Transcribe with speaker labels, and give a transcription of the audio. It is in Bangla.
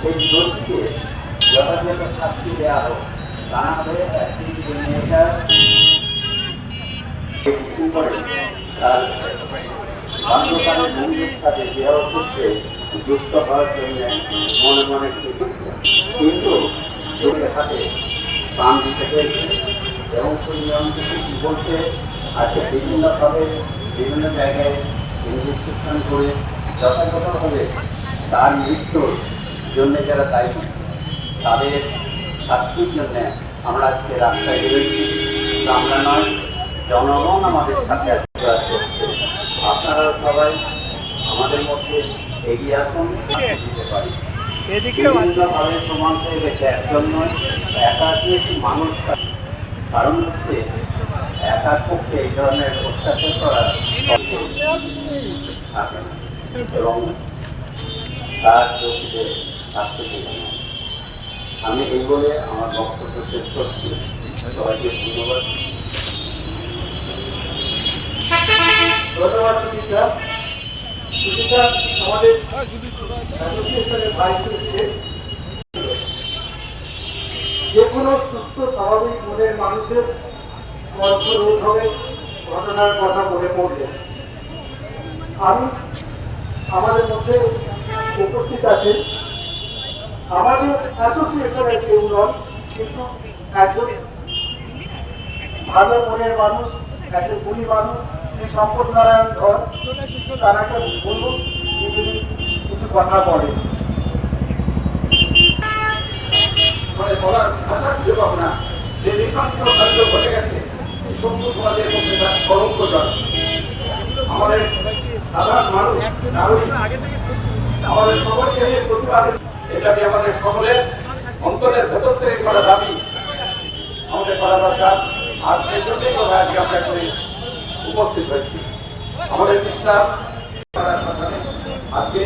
Speaker 1: সেই দোষীকে যথাযথ শাস্তি দেওয়া হোক, তা হলে একটি মেয়েটা করে তার করতে যুক্ত হওয়ার জন্য মনে মনে কিন্তু চোখের হাতে প্রাণ দিতে হয়েছে এবং সেই নিয়মটি কি বলতে আজকে বিভিন্নভাবে বিভিন্ন জায়গায় ইনভেস্টিগেশন করে যথাযথভাবে তার মৃত্যুর জন্য যারা দায়ী তাদের শাস্তির জন্য আমরা আজকে রাস্তায় বেরোচ্ছি। আমরা নয় জনগণ আমাদের সাথে আজকে করছে। আপনারা সবাই আমাদের মধ্যে এগিয়ে আসুন দিতে পারি। বিভিন্নভাবে সমাজে গেছে একজন নয় একাধিক মানুষ। কারণ হচ্ছে একার পক্ষে এই ধরনের অত্যাচার করা থাকে না এবং তার দোষীদের না আমি এই বলে আমার বক্তব্য শেষ করছি। সবাইকে ধন্যবাদ। যে কোনো সুস্থ, স্বাভাবিক মনের মানুষের রোধ হবে, ঘটনার কথা মনে পড়লে। আমি আমাদের মধ্যে উপস্থিত আছেন আমাদের অ্যাসোসিয়েশনের কেউ নন কিন্তু একজন ভালো মনের মানুষ, একজন গুণী মানুষ, শ্রী সম্পদ নারায়ণ ধর তারাকে বলুন তিনি কিছু কথা বলেন। মানে বলার ভাষা খুঁজে পাবো যে নৃশংস ঘটে গেছে সভ্য সমাজের মধ্যে তার কলঙ্কজনক আমাদের সাধারণ মানুষ নাগরিক আমাদের সকলকে নিয়ে প্রতিবাদ এটাকে আমাদের সকলের অন্তরের ভেতর থেকে করা দাবি আমাদের করা দরকার। আর সেই জন্যই কথা আজকে আমরা এখানে উপস্থিত হয়েছি। আমাদের বিশ্বাস আজকে